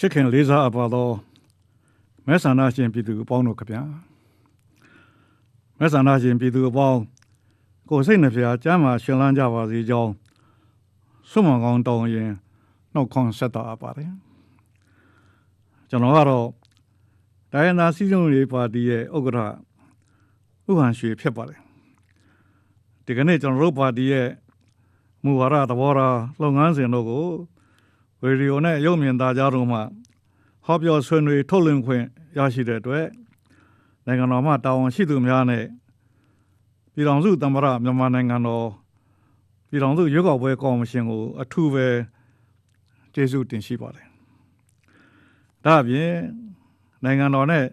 ချစ်ခင်လေးစားအပ်ပါသောမဲဆန္ဒရှင်ပြည်သူအပေါင်းတို့ခဗျာမဲဆန္ဒရှင်ပြည်သူအပေါင်းကိုယ်စိတ်နှဖျားကျမ်းမာရှင်လန်းကြပါစေကြောင်းဆုမွန်ကောင်းတောင်းရင်နှုတ်ခွန်းဆက်တာအပ်ပါတယ်ကျွန်တော်ကတော့တိုင်းနာစီစုံရေးပါတီရဲ့ဥက္ကဋ္ဌဥဟန်ရွှေဖြစ်ပါတယ်ဒီကနေ့ကျွန်တော်တို့ပါတီရဲ့မူဝါဒသဘောထားလုပ်ငန်းစဉ်တို့ကို ရေဒီယိုနဲ့ရုပ်မြင်သားကြားတို့မှဟောပြောဆွေးနွေးထုတ်လွှင့်ခွင့်ရရှိတဲ့အတွက်နိုင်ငံတော်မှတာဝန်ရှိသူများနဲ့ပြည်ထောင်စုသမ္မတမြန်မာနိုင်ငံတော်ပြည်ထောင်စုရွေးကောက်ပွဲကော်မရှင်ကို အထူးပဲကျေးဇူးတင်ရှိပါတယ်။ဒါ့အပြင်နိုင်ငံတော်နဲ့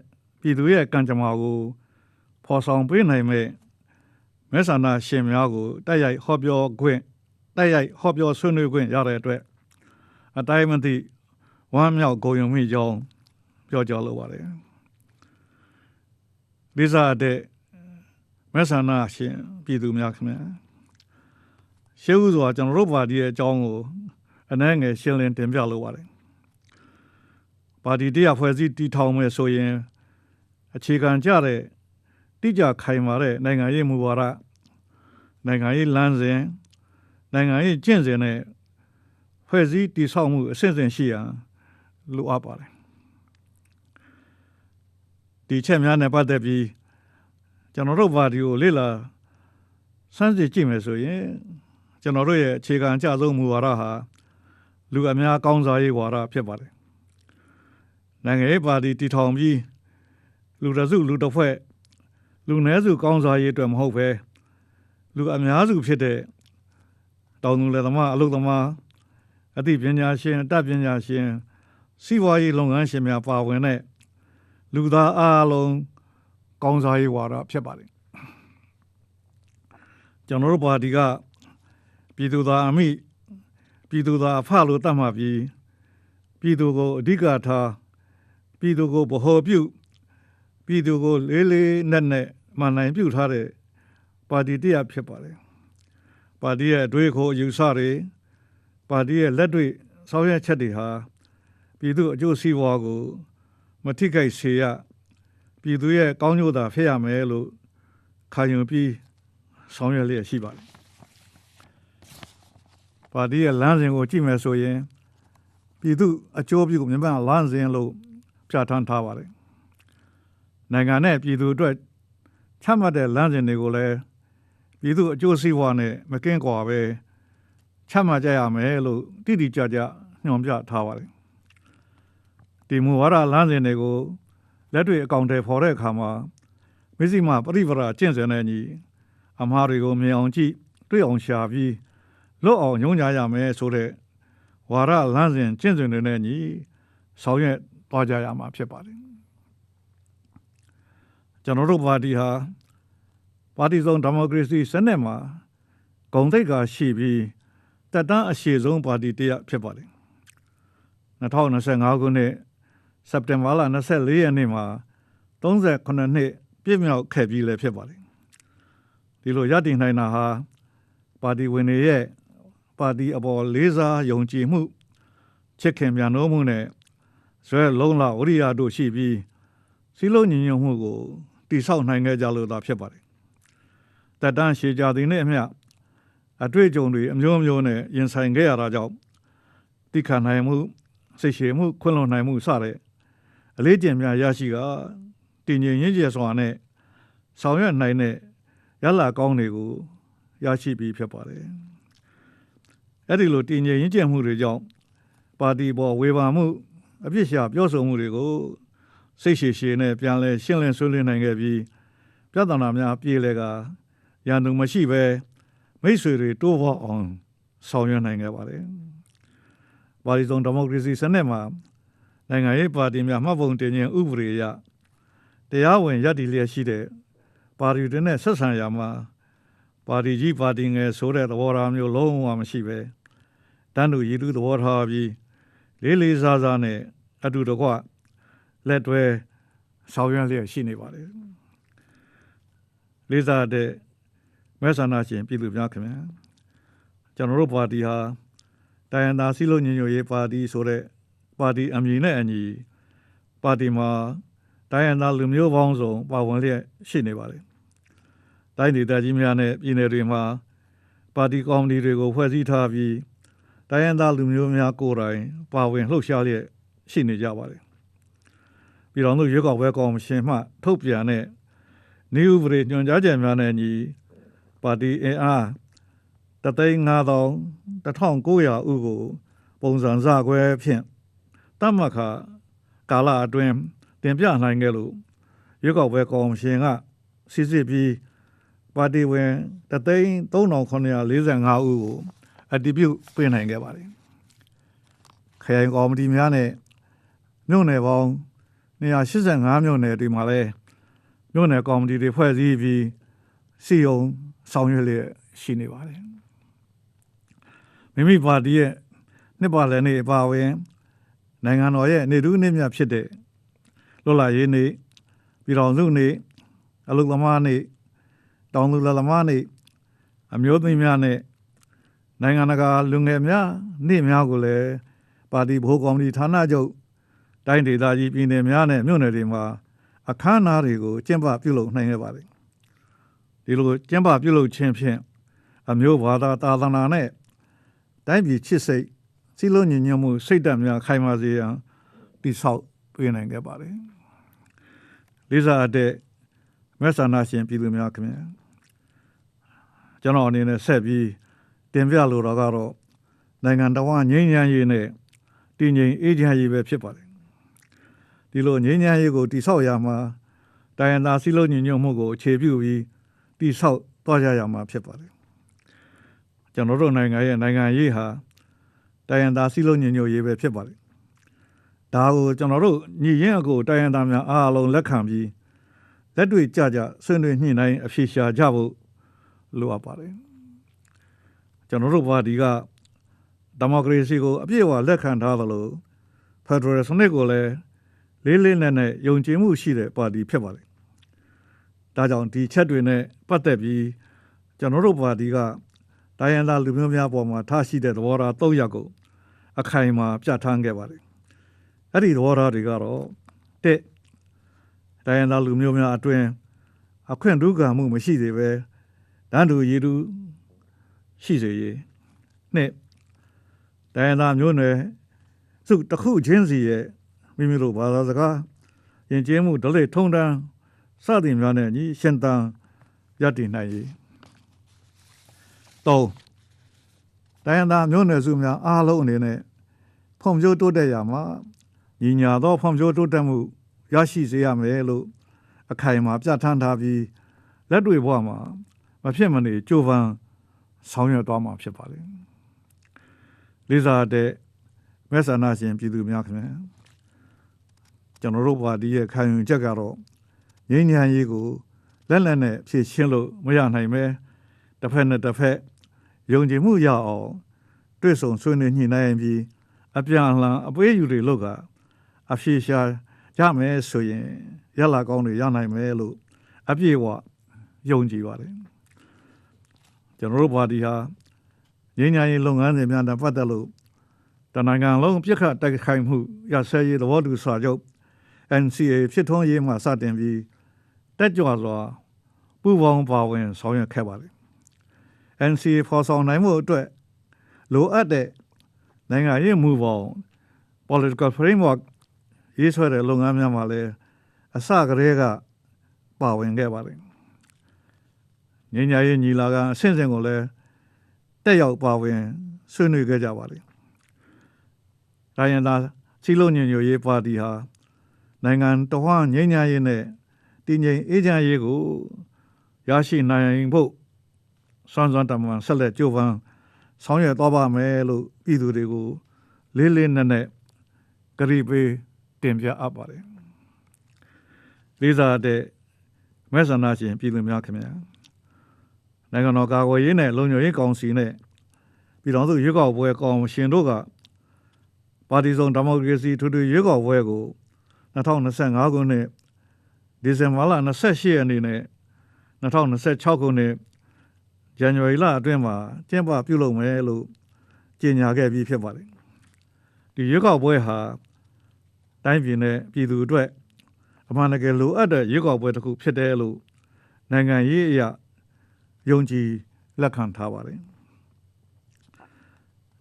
ပြည်သူရဲ့ကံကြမ္မာကိုဖော်ဆောင်ပေးနိုင်မဲ့မဲဆန္ဒရှင်များကိုတိုက်ရိုက်ဟောပြောခွင့်တိုက်ရိုက်ဟောပြောဆွေးနွေးခွင့်ရတဲ့အတွက် အတိုင်းမသိဝမ်းမြောက်ဂုဏ်ယူမိကြောင်းပြောကြားလိုပါတယ်ဒီစားတဲ့မဲဆန္ဒရှင်ပြည်သူများခင်ဗျာရှေးဥစွာကျွန်တော်တို့ပါတီရဲ့အကြောင်းကိုအနှဲငယ်ရှင်းလင်းတင်ပြလိုပါတယ်ပါတီတရားဖွဲ့စည်းတည်ထောင်မဲ့ဆိုရင်အခြေခံကြတဲ့တိကျခိုင်မာတဲ့နိုင်ငံရေးမူဝါဒနိုင်ငံရေးလမ်းစဉ်နိုင်ငံရေးကျင့်စဉ်နဲ့ ဖွဲ့စည်းတည်ဆောက်မှုအဆင့်ဆင့်ရှိရန်လိုအပ်ပါတယ်ဒီချက်များနဲ့ပတ်သက်ပြီးကျွန်တော်တို့ပါတီကိုလေ့လာစမ်းစစ်ကြည့်မယ်ဆိုရင်ကျွန်တော်တို့ရဲ့အခြေခံအကျဆုံးမူဝါဒဟာလူအများကောင်းစားရေးဝါဒဖြစ်ပါတယ်နိုင်ငံရေးပါတီတည်ထောင်ပြီးလူတစုလူတစ်ဖွဲ့လူနည်းစုကောင်းစားရေးအတွက်မဟုတ်ပဲလူအများစုဖြစ်တဲ့တောင်သူလယ်သမားအလုပ်သမား အသိပညာရှင်အတတ်ပညာရှင်စီးပွားရေးလုပ်ငန်းရှင်များပါဝင်တဲ့လူသားအားလုံးကောင်းစားရေးဝါဒဖြစ်ပါတယ်ကျွန်တော်တို့ပါတီကပြည်သူသားအမိပြည်သူသားအဖလို့တတ်မှပြီးပြည်သူကိုအဓိကထားပြည်သူကိုဗဟိုပြုပြည်သူကိုလေးလေးနက်နက်မှန်နိုင်ပြုထားတဲ့ပါတီတရားဖြစ်ပါတယ်ပါတီရဲ့အတွေ့အခေါ်အယူဆတွေ ပါတီရဲ့လက်တွေ့ဆောင်ရွက်ချက်တွေဟာပြည်သူအကျိုးစီးပွားကို မထိခိုက်စေရပြည်သူရဲ့ကောင်းကျိုးသာဖြစ်ရမယ်လို့ခံယူပြီးဆောင်ရွက်လျက်ရှိပါတယ်ပါတီရဲ့လမ်းစဉ်ကိုကြည့်မယ်ဆိုရင်ပြည်သူအကျိုးပြုမြန်မာလမ်းစဉ်လို့ပြဋ္ဌာန်းထားပါတယ်နိုင်ငံနဲ့ပြည်သူအတွက်ချမှတ်တဲ့လမ်းစဉ်တွေကိုလည်းပြည်သူအကျိုးစီးပွားနဲ့မကင်းကွာပဲ ချမှတ်ကြရမယ်လို့တိတိကျကျညွှန်ပြထားပါတယ်ဒီမူဝါဒလမ်းစဉ်တွေကိုလက်တွေ့အကောင့်တွေဖော်တဲ့အခါမှာမစ္စည်းမပရိပရာကျင့်စဉ်နဲ့ညီအမှားတွေကိုမြင်အောင်ကြည့်တွေ့အောင်ရှာပြီးလွတ်အောင်ညွှန်ကြရမယ်ဆိုတဲ့ဝါရလမ်းစဉ်ကျင့်စဉ်တွေနဲ့ညီဆောင်ရွက်သွားကြရမှာဖြစ်ပါတယ်ကျွန်တော်တို့ပါတီဟာပါတီစုံဒီမိုကရေစီစနစ်မှာဂုံတိတ်ကရှိပြီး တက်တန်းအရှိဆုံးပါတီတရဖြစ်ပါတယ်2025ခုနှစ်စက်တင်ဘာလ24ရက်နေ့မှာ38နှစ်ပြည့်မြောက်ခဲ့ပြီးလည်းဖြစ်ပါတယ်ဒီလိုရည်တည်နိုင်တာဟာပါတီဝင်တွေရဲ့ပါတီအပေါ်လေးစားယုံကြည်မှုချစ်ခင်မြန်နိုးမှုနဲ့ဇွဲလုံးလာဝရိယတို့ရှိပြီးစီလုံးညီညွတ်မှုကိုတိဆောက်နိုင်ခဲ့ကြလို့သာဖြစ်ပါတယ်တက်တန်းရှည်ကြသည်နဲ့အမျှ အတွေ့အကြုံတွေအမျိုးမျိုးနဲ့ရင်ဆိုင်ခဲ့ရတာကြောင့်တိခတ်နိုင်မှုစိတ်ရှည်မှုခွင့်လွန်နိုင်မှုစတဲ့အလေးကျင့်များရရှိကတည်ငြိမ်ရင်းကျယ်စွာနဲ့ဆောင်ရွက်နိုင်တဲ့ရလကောင်းတွေကိုရရှိပြီးဖြစ်ပါတယ်။အဲ့ဒီလိုတည်ငြိမ်ရင်းကျယ်မှုတွေကြောင့်ပါတီပေါ်ဝေဖန်မှုအပြစ်ရှာပြောဆိုမှုတွေကိုစိတ်ရှည်ရှည်နဲ့ပြန်လဲရှင်းလင်းဆွေးနွေးနိုင်ခဲ့ပြီးပြဿနာများပြေလည်ကရန်သူမရှိပဲ မိတ်ဆွေတွေတိုးဖို့အောင်ဆောင်ရွက်နိုင်ခဲ့ပါတယ်။ပါတီစုံဒီမိုကရေစီစနစ်မှာနိုင်ငံရေးပါတီများမှတ်ပုံတင်ခြင်းဥပဒေအရတရားဝင်ရည်တည်လျက်ရှိတဲ့ပါတီတွေနဲ့ဆက်ဆံရမှာပါတီကြီးပါတီငယ်ဆိုတဲ့သဘောထားမျိုးလုံးဝမရှိပဲတန်းတူရည်သူသဘောထားပြီးလေးလေးစားစားနဲ့အတူတကွလက်တွဲဆောင်ရွက်လျက်ရှိနေပါတယ်လေးစားတဲ့ မဲဆန္ဒရှင်ပြည်သူများခင်ဗျာကျွန်တော်တို့ပါတီဟာတိုင်းရင်းသားစည်းလုံးညီညွတ်ရေးပါတီဆိုတဲ့ပါတီအမည်နဲ့အညီပါတီမှာတိုင်းရင်းသားလူမျိုးပေါင်းစုံပါဝင်လျက်ရှိနေပါတယ်။တိုင်းဒေသကြီးများနဲ့ပြည်နယ်တွေမှာပါတီကော်မတီတွေကိုဖွဲ့စည်းထားပြီးတိုင်းရင်းသားလူမျိုးများကိုယ်တိုင်ပါဝင်လှုပ်ရှားလျက်ရှိနေကြပါတယ်။ပြည်တော်စုရွေးကောက်ပွဲကော်မရှင်မှ ထုတ်ပြန်တဲ့နေဥပဒေညွှန်ကြားချက်များနဲ့ညီ ပါတီအင်အားတသိန်း9000 1900ဦးကို ပုံစံစကွဲဖြင့်တတ်မှတ်ခါကာလအတွင်းတင်ပြနိုင်ခဲ့လို့ရွေးကောက်ပွဲကော်မရှင်ကစစ်စစ်ပြီးပါတီဝင်တသိန်း3945ဦးကိုအတည်ပြုပေးနိုင်ခဲ့ပါတယ်ခရိုင်ကော်မတီများနဲ့မြို့နယ်ပေါင်း185မြို့နယ်တွေမှာလည်းမြို့နယ်ကော်မတီတွေဖွဲ့စည်းပြီး စီယုံဆောင်ရွက်လျက်ရှိနေပါတယ်မိမိပါတီရဲ့နှစ်ပါလည်းနေအပါဝင်နိုင်ငံတော်ရဲ့နေတူးနှစ်မြတ်ဖြစ်တဲ့လွတ်လပ်ရေးနေ့ပြည်တော်စုနေ့အလုသမားနေ့တောင်သူလလမားနေ့အမျိုးသမီးများနဲ့နိုင်ငံတကာလူငယ်များနေ့များကိုလည်းပါတီဘိုးကော်မတီဌာနချုပ်တိုင်းဒေသကြီးပြည်နယ်များနဲ့မြို့နယ်တွေမှာအခမ်းအနားတွေကိုကျင်းပပြုလုပ်နိုင်ခဲ့ပါတယ် ဒီလိုကျင်းပပြုလုပ်ခြင်းဖြင့်အမျိုးဘာသာသာသနာနဲ့တိုင်းပြည်ချစ်စိတ်စီလုံးညီညွတ်မှုစိတ်ဓာတ်များခိုင်မာစေရန်တိဆောက်ပေးနိုင်ခဲ့ပါတယ်လေးစားအပ်တဲ့မဆန္ဒရှင်ပြည်သူများခင်ဗျာကျွန်တော်အနေနဲ့ဆက်ပြီးတင်ပြလိုတော့ကတော့နိုင်ငံတော်ငြိမ်းချမ်းရေးနဲ့တည်ငြိမ်အေးချမ်းရေးပဲဖြစ်ပါတယ်ဒီလိုငြိမ်းချမ်းရေးကိုတိဆောက်ရမှာတိုင်းရင်းသားစီလုံးညီညွတ်မှုကိုအခြေပြုပြီး တိဆောက်သွားကြရမှာဖြစ်ပါတယ်ကျွန်တော်တို့နိုင်ငံရဲ့နိုင်ငံရေးဟာတိုင်းရင်းသားစီလုံးညီညွတ်ရေးပဲဖြစ်ပါတယ်ဒါကိုကျွန်တော်တို့ညီရင်အကိုတိုင်းရင်းသားများအားလုံးလက်ခံပြီးလက်တွေ့ကြကြဆွေးနွေးညှိနှိုင်းအဖြေရှာကြဖို့လိုအပ်ပါတယ်ကျွန်တော်တို့ပါတီကဒီမိုကရေစီကိုအပြည့်အဝလက်ခံထားသလိုဖက်ဒရယ်စနစ်ကိုလည်းလေးလေးနက်နက်ယုံကြည်မှုရှိတဲ့ပါတီဖြစ်ပါတယ် ဒါကြောင့်ဒီချက်တွေနဲ့ပတ်သက်ပြီးကျွန်တော်တို့ပါတီကတိုင်းရင်းသားလူမျိုးများပေါ်မှာထားရှိတဲ့သဘောထား၃ရပ်ကိုအခိုင်အမာပြဋ္ဌာန်းခဲ့ပါတယ်အဲ့ဒီသဘောထားတွေကတော့တဲ့တိုင်းရင်းသားလူမျိုးများအတွင်းအခွင့်ဒုက္ခမှုမရှိသေးပဲတန်းတူရည်တူရှိစေရေးနှစ်တိုင်းရင်းသားမျိုးနွယ်စုတစ်ခုချင်းစီရဲ့မိမိတို့ဘာသာစကားယဉ်ကျေးမှုဒလိထုံတန်း စသည်များနဲ့ညီရှင်တန်ရည်တည်နိုင်ရေးသုံးတိုင်းရင်းသားမျိုးနွယ်စုများအားလုံးအနေနဲ့ဖွံ့ဖြိုးတိုးတက်ရမှာညီညာသောဖွံ့ဖြိုးတိုးတက်မှုရရှိစေရမယ်လို့အခိုင်အမာပြဋ္ဌာန်းထားပြီးလက်တွေ့ဘဝမှာမဖြစ်မနေကြိုးပမ်းဆောင်ရွက်သွားမှာဖြစ်ပါလေလေးစားတဲ့မဲဆန္ဒရှင်ပြည်သူများခင်ဗျာကျွန်တော်တို့ပါတီရဲ့ခံယူချက်ကတော့ ငြိမ်းချမ်းရေးကိုလက်လက်နဲ့ဖြည့်ရှင်းလို့မရနိုင်ပဲတစ်ဖက်နဲ့တစ်ဖက်ယုံကြည်မှုရအောင်တွေ့ဆုံဆွေးနွေးညှိနှိုင်းပြီးအပြန်အလှန်အပွေးယူတွေလို့ကအဖြေရှာရမယ်ဆိုရင်ရလာကောင်းတွေရနိုင်မယ်လို့အပြည့်အဝယုံကြည်ပါတယ်ကျွန်တော်တို့ပါတီဟာငြိမ်းချမ်းရေးလုပ်ငန်းစဉ်များနဲ့ပတ်သက်လို့တနိုင်ငံလုံးပြစ်ခတ်တိုက်ခိုက်မှုရစဲရေးသဘောတူစာချုပ် NCA ဖြစ်ထွန်းရေးမှစတင်ပြီး တက်ကြွစွာပူပေါင်းပါဝင်ဆောင်ရွက်ခဲ့ပါတယ်။ NCA ဖော်ဆောင်နိုင်မှုအတွက်လိုအပ်တဲ့နိုင်ငံရေးမူပေါင်း political framework ရေးဆွဲတဲ့လုပ်ငန်းများမှာလည်းအစကတည်းကပါဝင်ခဲ့ပါတယ်။ငင်းညာရေးညီလာခံအဆင့်ဆင့်ကိုလည်းတက်ရောက်ပါဝင်ဆွေးနွေးခဲ့ကြပါတယ်။ဒါရင်သာစီလုံးညညရေးပါတီဟာနိုင်ငံတော်ဟငင်းညာရေးနဲ့ တည်ငြိမ်အေးချမ်းရေးကိုရရှိနိုင်ဖို့စွမ်းစွမ်းတမန်ဆက်လက်ကြိုးပမ်းဆောင်ရွက်သွားပါမယ်လို့ပြည်သူတွေကိုလေးလေးနက်နက်ကတိပေးတင်ပြအပ်ပါတယ်လေးစားတဲ့မဲဆန္ဒရှင်ပြည်သူများခင်ဗျာနိုင်ငံတော်ကာကွယ်ရေးနဲ့လုံခြုံရေးကောင်စီနဲ့ပြည်တော်စုရွေးကောက်ပွဲကောင်ရှင်တို့ကပါတီစုံဒီမိုကရေစီထွေထွေရွေးကောက်ပွဲကို2025ခုနှစ် ဒီဇင်ဘာလ28ရက်နေ့နဲ့2026ခုနှစ်ဇန်နဝါရီလအတွင်းမှာကျင်းပပြုလုပ်မယ်လို့ကြေညာခဲ့ပြီးဖြစ်ပါတယ်ဒီရွေးကောက်ပွဲဟာတိုင်းပြည်နဲ့ပြည်သူအတွက်အမှန်တကယ်လိုအပ်တဲ့ရွေးကောက်ပွဲတစ်ခုဖြစ်တယ်လို့နိုင်ငံရေးအရာယုံကြည်လက်ခံထားပါတယ်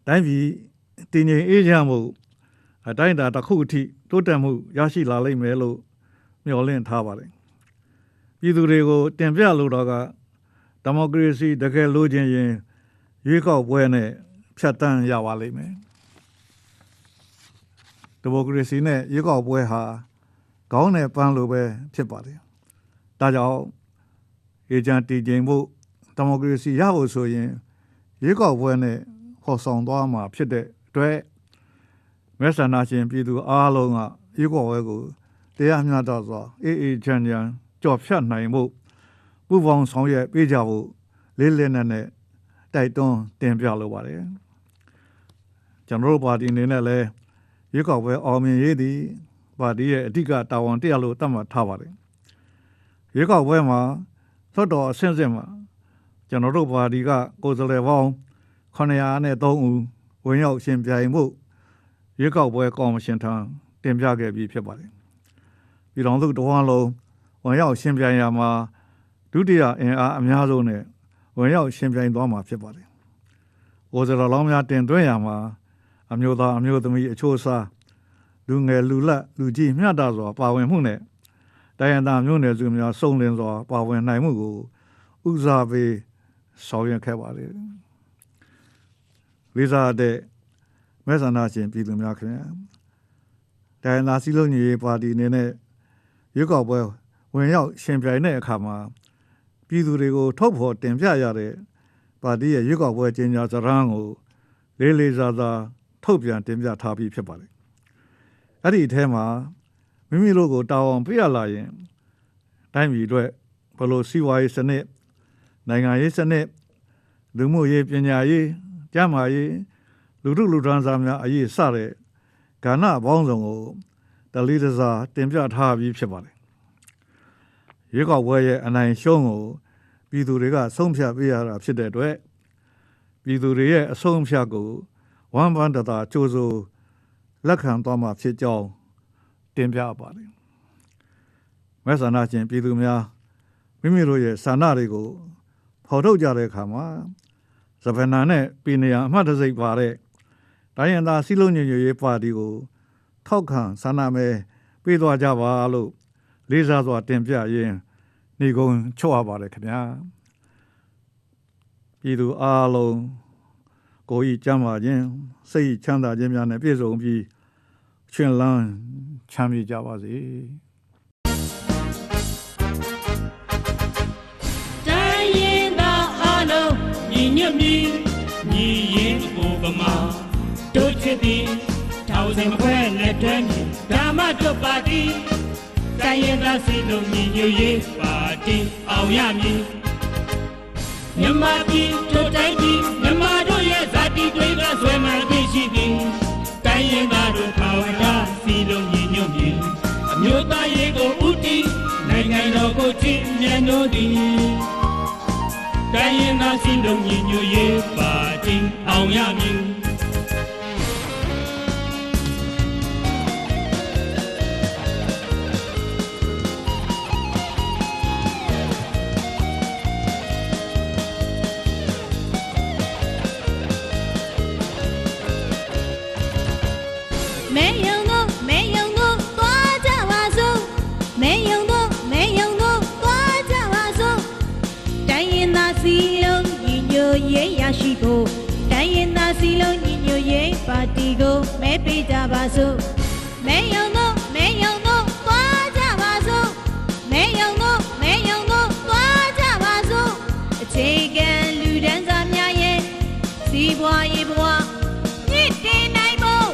တိုင်းပြည်တည်ငြိမ်အေးချမ်းမှုအတိုင်းအတာတစ်ခုအထိတိုးတက်မှုရရှိလာလိမ့်မယ်လို့ မျှော်လင့်ထားပါတယ်ပြည်သူတွေကိုတင်ပြလို့တော့ကဒီမိုကရေစီတကယ်လိုချင်ရင်ရွေးကောက်ပွဲနဲ့ဖြတ်တန်းရပါလိမ့်မယ်ဒီမိုကရေစီနဲ့ရွေးကောက်ပွဲဟာခေါင်းနဲ့ပန်းလိုပဲဖြစ်ပါတယ်ဒါကြောင့်အေဂျန်တီကျင်ဖို့ဒီမိုကရေစီရဖို့ဆိုရင်ရွေးကောက်ပွဲနဲ့ဟော်ဆောင်သွားမှာဖြစ်တဲ့အတွက်မဲဆန္ဒရှင်ပြည်သူအားလုံးကရွေးကောက်ပွဲကို တရားမျှတစွာအေးအေးချမ်းချမ်းကြော်ဖြတ်နိုင်ဖို့ပူပေါင်းဆောင်ရွက်ပေးကြဖို့လေးလေးနက်နက်တိုက်တွန်းတင်ပြလိုပါတယ်ကျွန်တော်တို့ပါတီအနေနဲ့လည်းရွေးကောက်ပွဲအောင်မြင်ရေးသည်ပါတီရဲ့အဓိကတာဝန်တရားလို့သတ်မှတ်ထားပါတယ်ရွေးကောက်ပွဲမှာသွတ်တော်အဆင့်ဆင့်မှာကျွန်တော်တို့ပါတီကကိုယ်စားလှယ်ပေါင်း903ဦးဝင်ရောက်ရှင်ပြိုင်မှုရွေးကောက်ပွဲကော်မရှင်ထံတင်ပြခဲ့ပြီးဖြစ်ပါတယ် ပြည်တော်စုတဝန်းလုံးဝင်ရောက်ရှင်ပြိုင်ရမှာဒုတိယအင်အားအများဆုံးနဲ့ဝင်ရောက်ရှင်ပြိုင်သွားမှာဖြစ်ပါတယ်။ကိုယ်စားလှယ်လောင်းများတင်သွင်းရမှာအမျိုးသားအမျိုးသမီးအချို့အစားလူငယ်လူလတ်လူကြီးမျှတစွာပါဝင်မှုနဲ့တိုင်းရင်းသားမျိုးနွယ်စုများစုံလင်စွာပါဝင်နိုင်မှုကိုဦးစားပေးဆောင်ရွက်ခဲ့ပါလေ။လေးစားတဲ့မဲဆန္ဒရှင်ပြည်သူများခင်ဗျာတိုင်းရင်းသားစည်းလုံးညီရေးပါတီအနေနဲ့ ရွေးကောက်ပွဲဝင်ရောက်ရှင်ပြိုင်တဲ့အခါမှာပြည်သူတွေကိုထုတ်ဖော်တင်ပြရတဲ့ပါတီရဲ့ရွေးကောက်ပွဲကျင်းပစရန်ကိုလေးလေးစားစားထုတ်ပြန်တင်ပြထားပြီးဖြစ်ပါတယ်။အဲ့ဒီအထဲမှာမိမိတို့ကိုတာဝန်ပေးရလာရင်တိုင်းပြည်အတွက်ဘယ်လိုစီးပွားရေးစနစ်နိုင်ငံရေးစနစ်လူမှုရေးပညာရေးကျန်းမာရေးလူထုလူထမ်းစားများအရေးစတဲ့ကဏ္ဍပေါင်းစုံကို တလေးတစားတင်ပြထားပြီးဖြစ်ပါတယ်။ရွေးကောက်ပွဲရဲ့အနိုင်ရှုံးကိုပြည်သူတွေကဆုံးဖြတ်ပေးရတာဖြစ်တဲ့အတွက်ပြည်သူတွေရဲ့အဆုံးအဖြတ်ကိုဝမ်ပန်တတာကြိုးစိုးလက်ခံသွားမှာဖြစ်ကြောင်းတင်ပြပါတယ်။မဲဆန္ဒရှင်ပြည်သူများမိမိတို့ရဲ့ဆန္ဒတွေကိုဖော်ထုတ်ကြတဲ့အခါမှာစပနာနဲ့ပြည်နေရအမှတ်တစိတ်ပါတဲ့တိုင်းရင်းသားစီလုံးညညရေးပါတီကို ထောက်ခံဆန္ဒမဲပေးသွားကြပါလို့လေးစားစွာတင်ပြရင်းနေကုန်းချော့ရပါတယ်ခင်ဗျာပြည်သူအားလုံးကိုယ်ဤကျမ်းပါခြင်းစိတ်ချမ်းသာခြင်းများနဲ့ပြည့်စုံပြီးရှင်လန်းချမ်းမြေ့ကြပါစေတိုင်းရင်သားအားလုံးညီညွတ်မြည်ညီ စင်မခွဲလက်တွဲမြည်ဓမ္မတို့ပါတီတိုင်းရင်သားစီလုံးညီညွတ်ရေးပါတီအောင်ရမည်မြမပြည်တို့တိုင်းပြည်မြမတို့ရဲ့ဇာတိတွေကဆွဲမှန်သိရှိသည်တိုင်းရင်သားတို့ထာဝရစီလုံးညီညွတ်မြည်အမျိုးသားရေးကိုဥတီနိုင်ငံတော်ကိုချစ်မြတ်တို့သည်တိုင်းရင်သားစီလုံးညီညွတ်ရေးပါတီအောင်ရမည် ရေးရရှိဖို့တိုင်းရင်သားစီလုံးညီညွတ်ရေးပါတီကိုမဲပေးကြပါစို့မဲယုံတို့မဲယုံတို့သွားကြပါစို့မဲယုံတို့မဲယုံတို့သွားကြပါစို့အခြေခံလူဒန်းစားများရဲ့စီးပွားရေးဘဝမြင့်တင်နိုင်ဖို့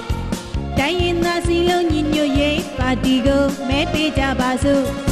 တိုင်းရင်သားစီလုံးညီညွတ်ရေးပါတီကိုမဲပေးကြပါစို့